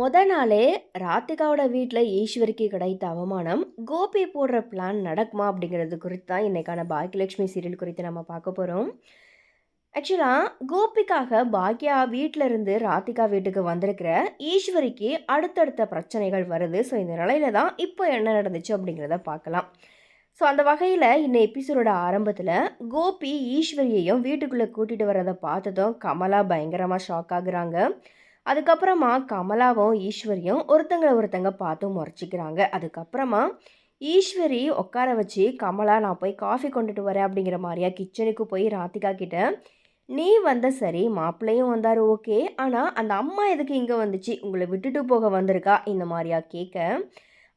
மொத நாளே ராதிகாவோட வீட்டில் ஈஸ்வரிக்கு கிடைத்த அவமானம் கோபி போடுற பிளான் நடக்குமா அப்படிங்கிறது குறித்து தான் இன்றைக்கான பாக்கியலட்சுமி சீரியல் குறித்து நம்ம பார்க்க போகிறோம் ஆக்சுவலாக கோபிக்காக பாக்யா வீட்டில் இருந்து ராதிகா வீட்டுக்கு வந்திருக்கிற ஈஸ்வரிக்கு அடுத்தடுத்த பிரச்சனைகள் வருது. ஸோ இந்த நிலையில தான் இப்போ என்ன நடந்துச்சு அப்படிங்கிறத பார்க்கலாம். ஸோ அந்த வகையில் இந்த எபிசோடோட ஆரம்பத்தில் கோபி ஈஸ்வரியையும் வீட்டுக்குள்ளே கூட்டிகிட்டு வரதை பார்த்ததும் கமலா பயங்கரமாக ஷாக் ஆகுறாங்க. அதுக்கப்புறமா கமலாவும் ஈஸ்வரியும் ஒருத்தங்களை ஒருத்தங்க பார்த்து முறைச்சிக்கிறாங்க. அதுக்கப்புறமா ஈஸ்வரி உட்கார வச்சு கமலா நான் போய் காஃபி கொண்டுட்டு வரேன் அப்படிங்கிற மாதிரியா கிச்சனுக்கு போய் ராதிகா கிட்ட நீ வந்த சரி மாப்பிள்ளையும் வந்தார் ஓகே. ஆனால் அந்த அம்மா எதுக்கு இங்கே வந்துச்சு? உங்களை விட்டுட்டு போக வந்திருக்கா? இந்த மாதிரியா கேட்க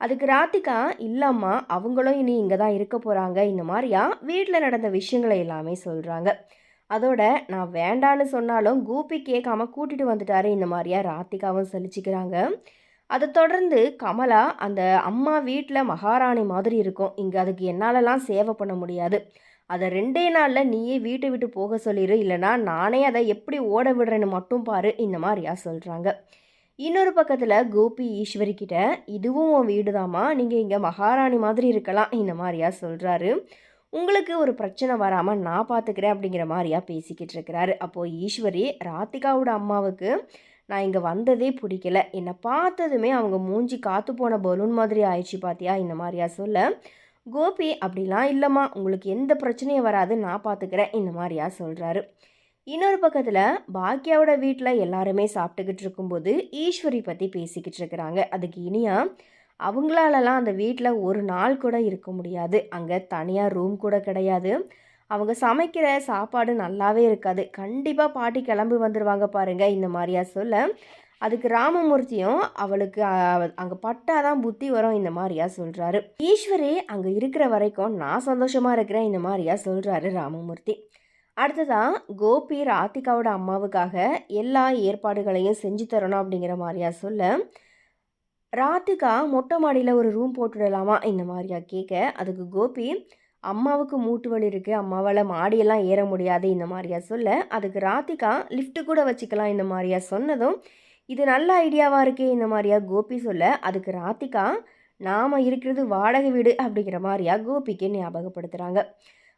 அதுக்கு ராதிகா இல்லைம்மா அவங்களும் இனி இங்கே தான் இருக்க போகிறாங்க இந்த மாதிரியா வீட்டில் நடந்த விஷயங்களை எல்லாமே சொல்கிறாங்க அதோட நான் வேண்டான்னு சொன்னாலும் கூப்பி கேட்காம கூட்டிட்டு வந்துட்டாரு. இந்த மாதிரியா ராத்திகாவும் சலிச்சுக்கிறாங்க. அதை தொடர்ந்து கமலா அந்த அம்மா வீட்டில் மகாராணி மாதிரி இருக்கும். இங்கே அதுக்கு என்னாலலாம் சேவை பண்ண முடியாது. அதை ரெண்டே நாளில் நீயே வீட்டை விட்டு போக சொல்லிடு இல்லைனா நானே அதை எப்படி ஓட விடுறேன்னு மட்டும் பாரு. இந்த மாதிரியா சொல்கிறாங்க இன்னொரு பக்கத்தில் கோபி ஈஸ்வரி கிட்ட இதுவும் உன் வீடு தாம்மா நீங்கள் இங்கே மகாராணி மாதிரி இருக்கலாம். இந்த மாதிரியா சொல்கிறாரு உங்களுக்கு ஒரு பிரச்சனை வராமல் நான் பார்த்துக்கிறேன் அப்படிங்கிற மாதிரியா பேசிக்கிட்டு இருக்கிறாரு. அப்போது ஈஸ்வரி ராதிகாவோட அம்மாவுக்கு நான் இங்கே வந்ததே பிடிக்கல. என்னை பார்த்ததுமே அவங்க மூஞ்சி காத்து போன பலூன் மாதிரி ஆயிடுச்சு பார்த்தியா இந்த மாதிரியா சொல்ல கோபி அப்படிலாம் இல்லைம்மா. உங்களுக்கு எந்த பிரச்சனையும் வராது. நான் பார்த்துக்கிறேன் இந்த மாதிரியா சொல்கிறாரு இன்னொரு பக்கத்தில் பாக்கியாவோட வீட்டில் எல்லாருமே சாப்பிட்டுக்கிட்டு இருக்கும்போது ஈஸ்வரி பற்றி பேசிக்கிட்டு இருக்கிறாங்க. அதுக்கு இனியா அவங்களாலலாம் அந்த வீட்டில் ஒரு நாள் கூட இருக்க முடியாது. அங்கே தனியாக ரூம் கூட கிடையாது. அவங்க சமைக்கிற சாப்பாடு நல்லாவே இருக்காது. கண்டிப்பாக பாட்டி கிளம்பி வந்துடுவாங்க பாருங்கள் இந்த மாதிரியா சொல்ல. அதுக்கு ராமமூர்த்தியும் அவளுக்கு அங்கே பட்டாதான் புத்தி வரும் இந்த மாதிரியா சொல்கிறாரு ஈஸ்வரி அங்கே இருக்கிற வரைக்கும் நான் சந்தோஷமாக இருக்கிறேன் இந்த மாதிரியா சொல்கிறாரு ராமமூர்த்தி. அடுத்ததான் கோபி ராதிகாவோட அம்மாவுக்காக எல்லா ஏற்பாடுகளையும் செஞ்சு தரணும் அப்படிங்கிற மாதிரியா சொல்ல. ராதிகா மொட்டை மாடியில் ஒரு ரூம் போட்டுடலாமா? இந்த மாதிரியா கேட்க அதுக்கு கோபி அம்மாவுக்கு மூட்டு வலி இருக்குது அம்மாவால் மாடியெல்லாம் ஏற முடியாது. இந்த மாதிரியா சொல்ல. அதுக்கு ராத்திகா லிஃப்ட்டு கூட வச்சுக்கலாம். இந்த மாதிரியா சொன்னதும் இது நல்ல ஐடியாவாக இருக்கே. இந்த மாதிரியா கோபி சொல்ல. அதுக்கு ராத்திகா நாம் இருக்கிறது வாடகை வீடு. அப்படிங்கிற மாதிரியா கோபிக்கு ஞாபகப்படுத்துகிறாங்க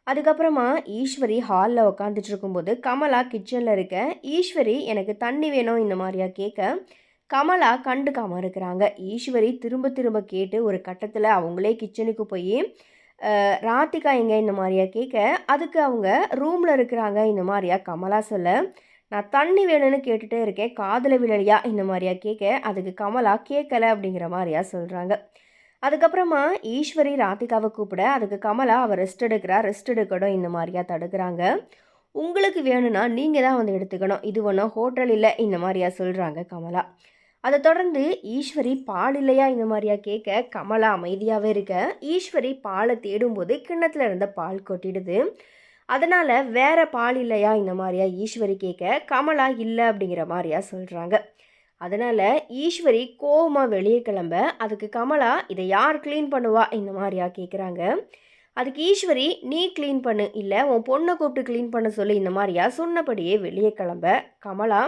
அதுக்கப்புறமா ஈஸ்வரி ஹாலில் உட்காந்துட்டு இருக்கும்போது கமலா கிச்சனில் இருக்க. ஈஸ்வரி எனக்கு தண்ணி வேணும். இந்த மாதிரியா கேட்க கமலா கண்டுக்காமல் இருக்கிறாங்க. ஈஸ்வரி திரும்ப திரும்ப கேட்டு ஒரு கட்டத்தில் அவங்களே கிச்சனுக்கு போய் ராத்திகா எங்கே இந்த மாதிரியா கேட்க அதுக்கு அவங்க ரூமில் இருக்கிறாங்க. இந்த மாதிரியா கமலா சொல்ல நான் தண்ணி வேணும்னு கேட்டுகிட்டே இருக்கேன். காதில் விழலையா? இந்த மாதிரியா கேட்க அதுக்கு கமலா கேட்கல அப்படிங்கிற மாதிரியா சொல்கிறாங்க அதுக்கப்புறமா ஈஸ்வரி ராதிகாவை கூப்பிட அதுக்கு கமலா அவள் ரெஸ்ட் எடுக்கிறா ரெஸ்ட் எடுக்கணும் இந்த மாதிரியா தடுக்கிறாங்க. உங்களுக்கு வேணும்னா நீங்கள் தான் வந்து எடுத்துக்கணும். இது ஒன்றும் ஹோட்டல் இல்லை. இந்த மாதிரியா சொல்கிறாங்க கமலா. அதை தொடர்ந்து ஈஸ்வரி பால் இல்லையா? இந்த மாதிரியா கேட்க கமலா அமைதியாகவே இருக்க. ஈஸ்வரி பாலை தேடும்போது கிண்ணத்தில் இருந்த பால் கொட்டிடுது. அதனால் வேற பால் இல்லையா? இந்த மாதிரியா ஈஸ்வரி கேட்க கமலா இல்லை அப்படிங்கிற மாதிரியா சொல்கிறாங்க அதனால் ஈஸ்வரி கோவமாக வெளியே கிளம்ப அதுக்கு கமலா இதை யார் க்ளீன் பண்ணுவா? இந்த மாதிரியா கேட்குறாங்க அதுக்கு ஈஸ்வரி நீ க்ளீன் பண்ணு இல்லை உன் பொண்ணை கூப்பிட்டு க்ளீன் பண்ண சொல்லி இந்த மாதிரியா சொன்னபடியே வெளியே கிளம்ப. கமலா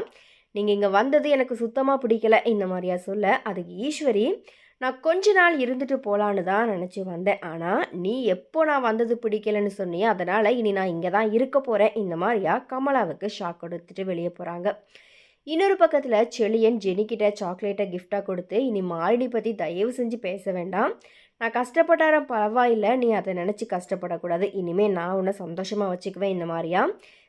நீங்கள் இங்கே வந்தது எனக்கு சுத்தமாக பிடிக்கல. இந்த மாதிரியா சொல்ல. அதுக்கு ஈஸ்வரி நான் கொஞ்ச நாள் இருந்துட்டு போகலான்னு தான் நினச்சி வந்தேன். ஆனால் நீ எப்போ நான் வந்தது பிடிக்கலன்னு சொன்னியே அதனால் இனி நான் இங்கே தான் இருக்க போகிறேன் இந்த மாதிரியா கமலாவுக்கு ஷாக் கொடுத்துட்டு வெளியே போகிறாங்க இன்னொரு பக்கத்தில் செளியன் ஜெனிக்கிட்ட சாக்லேட்டை கிஃப்டாக கொடுத்து இனி மாலினி பற்றி தயவு செஞ்சு பேச வேண்டாம். நான் கஷ்டப்பட்டாரம் பரவாயில்லை. நீ அதை நினச்சி கஷ்டப்படக்கூடாது. இனிமேல் நான் உன்னை சந்தோஷமாக வச்சுக்குவேன். இந்த மாதிரியா?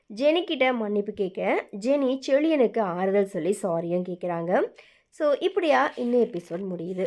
ஜெனிக்கிட்ட மன்னிப்பு கேட்க ஜெனி செழியனுக்கு ஆறுதல் சொல்லி சாரியும் கேட்குறாங்க ஸோ இப்படியா இன்னும் எபிசோட் முடியுது.